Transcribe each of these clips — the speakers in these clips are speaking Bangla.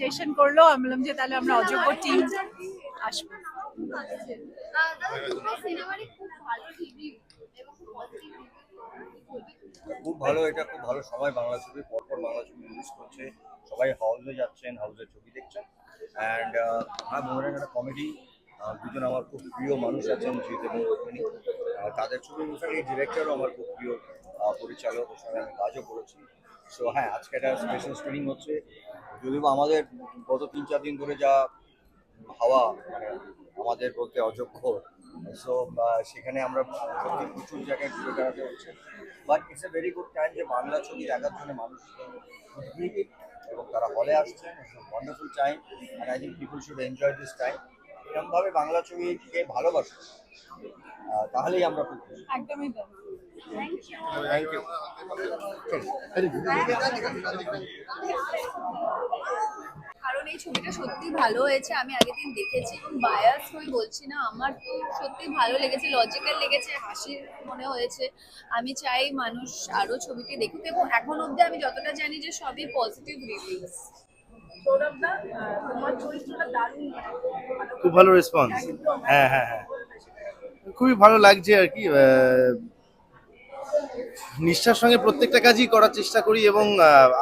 মেনশন করল, আমি বললাম যে তাহলে আমরা অযোগ্য টিম আসব। খুব ভালো, এটা খুব ভালো সবাই বাংলা ছবি পরপর বাংলা ছবি রিলিজ করছে। সবাই হাউসে যাচ্ছেন হাউসের ছবি দেখছেন। অ্যান্ড আমার মনে হয় একটা কমেডি দুজন আমার খুব প্রিয় মানুষ আছেন, জিৎ এবং রুক্মিণী তাদের ছবি ইনফ্যাক্ট এই ডিরেক্টরও আমার খুব প্রিয় পরিচালক ওর সঙ্গে আমি কাজও করেছি। সো হ্যাঁ আজকে একটা স্পেশাল স্ক্রিনিং হচ্ছে যদিও আমাদের গত তিন, চার দিন ধরে যা হাওয়া মানে আমাদের বলতে অযোগ্য সো সেখানে আমরা সত্যি প্রচুর জায়গায় ঘুরে বেড়াতে হচ্ছে but it's a very good time যে বাংলা ছবি দেখার জন্য মানুষ এবং তারা হলে আসছেন wonderful time and I think people should enjoy this time এরকমভাবে বাংলা ছবিকে ভালোবাসো তাহলেই আমরা খুব। একদমই। থ্যাংক ইউ কারণ এই ছবিটা সত্যি ভালো হয়েছে আমি আগের দিন দেখেছি এবং বায়াস হয়ে বলছি না আমার তো সত্যি ভালো লেগেছে লজিক্যাল লেগেছে হাসির মনে হয়েছে। আমি চাই মানুষ আরও ছবিটি দেখুক এবং এখন অবধি আমি যতটা জানি যে সবই পজিটিভ রিভিউস খুব ভালো রেসপন্স হ্যাঁ হ্যাঁ হ্যাঁ। খুবই ভালো লাগছে আর কি আহ, নিষ্ঠার সঙ্গে প্রত্যেকটা কাজই করার চেষ্টা করি এবং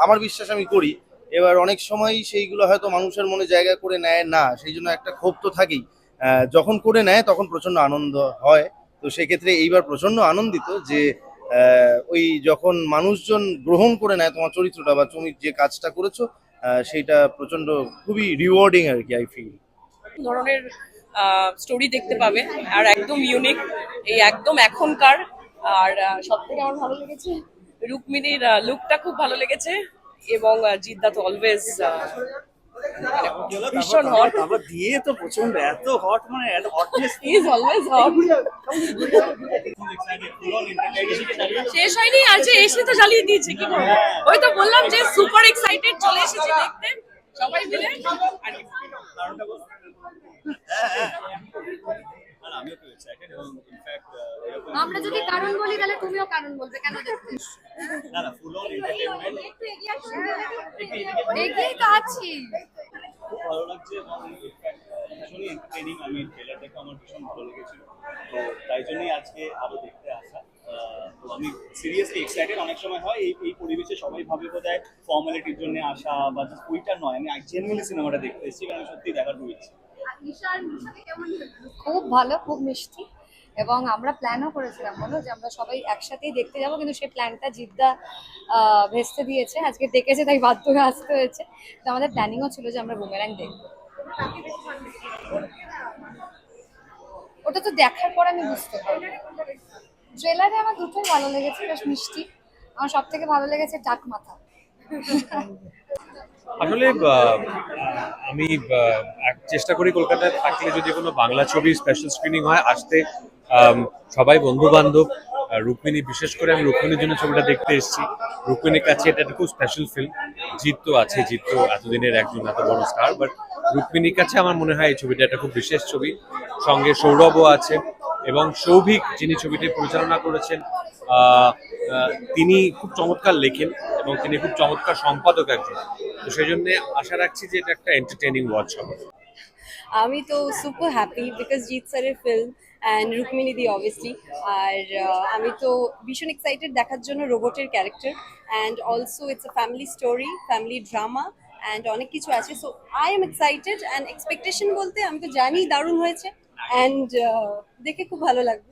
আমার বিশ্বাস আমি করি। এবার অনেক সময় সেইগুলো হয়তো মানুষের মনে জায়গা করে নেয় না, সেই জন্য একটা ক্ষোভ তো থাকেই। যখন করে নেয় তখন প্রচণ্ড আনন্দ হয়। তো সেক্ষেত্রে এইবার প্রচণ্ড আনন্দিত যে ওই যখন মানুষজন গ্রহণ করে নেয় তোমার চরিত্রটা বা তুমি যে কাজটা করেছ সেইটা প্রচণ্ড খুবই রিওয়ার্ডিং আর কি আই ফিল ধরনের স্টোরি দেখতে পাবে। আর একদম ইউনিক এই একদম এখনকার আর সব থেকে আমার ভালো লেগেছে রুক্মিণীর লুকটা খুব ভালো লেগেছে এবং জিদ্দা তো অলওয়েজ ভীষণ হট আবার দিয়ে তো প্রচণ্ড এত হট মানে এত হটনেস ইজ অলওয়েজ হট শেষ হয়নি আর যে এসে তো জ্বালিয়ে দিয়েছে কি করব ওই তো বললাম যে সুপার এক্সাইটেড চলে এসেছি দেখতে। সবাই মিলে। আর কি। আমিও তো এক্সাইটেড এবং ইনফ্যাক্ট এরকম আমরা যদি কারণ বলি তাহলে তুমিও কারণ বলবে কেন দেখতে না না ফুল অন এন্টারটেইনমেন্ট দেখেই তো আছি। ভালো লাগছে এবং ভীষণই এন্টারটেইনিং আমি ট্রেলার দেখে আমার ভীষণ ভালো লেগেছিল। তো তাই জন্যই আজকে আরও দেখতে আসা। আহ, তো আমি সিরিয়াসলি এক্সাইটেড অনেক সময় হয় এই এই পরিবেশে সবাই ভাবে বোধহয় ফর্মালিটির জন্য আসা বা জাস্ট ওইটা নয়। আমি জেনুইনলি সিনেমাটা দেখতে এসেছি কারণ সত্যি দেখার রয়েছে খুব ভালো খুব মিষ্টি। এবং আমরা প্ল্যানও করেছিলাম, বলো? যে আমরা সবাই একসাথেই দেখতে যাব, কিন্তু সেই প্ল্যানটা জিদ্দা ভেস্তে দিয়েছে। আজকে ডেকেছে, তাই বাধ্য হয়ে আসতে হয়েছে। তো আমাদের প্ল্যানিংও ছিল যে আমরা বুমেরাং দেখব। ওটা তো দেখার পর আমি বুঝতে পারব। ট্রেলারে আমার দুটোই ভালো লেগেছে, বেশ মিষ্টি। আমার সব থেকে ভালো লেগেছে ডাক মাথা। আসলে আমি চেষ্টা করি কলকাতায় থাকলে যদি কোনো বাংলা ছবি স্পেশাল স্ক্রিনিং হয়, আসতে সবাই বন্ধু বান্ধব রুক্মিণী, বিশেষ করে আমি রুক্মিণীর জন্য ছবিটা দেখতে এসেছি। রুক্মিণীর কাছে এটা একটা খুব স্পেশাল ফিল্ম জিত তো আছে, জিৎ তো এতদিনের একজন এত বড় স্টার বাট রুক্মিণীর কাছে আমার মনে হয় এই ছবিটা একটা খুব বিশেষ ছবি। সঙ্গে সৌরভও আছে এবং সৌভিক, যিনি ছবিটি পরিচালনা করেছেন তিনি খুব চমৎকার লেখেন এবং তিনি খুব চমৎকার সম্পাদক একজন। তো সেই জন্য আশা রাখছি যে এটা একটা এন্টারটেনিং ওয়াচ হবে। আমি তো সুপার হ্যাপি বিকজ জিৎ স্যারের film and Rukmini the obviously আর আমি তো ভীষণ এক্সাইটেড দেখার জন্য রোবটের character and also it's a family story family drama and অনেক কিছু আছে. So I am excited and expectation বলতে আমি তো জানি দারুণ হয়েছে। অ্যান্ড দেখে খুব ভালো লাগবে।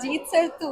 জিৎ স্যার তো।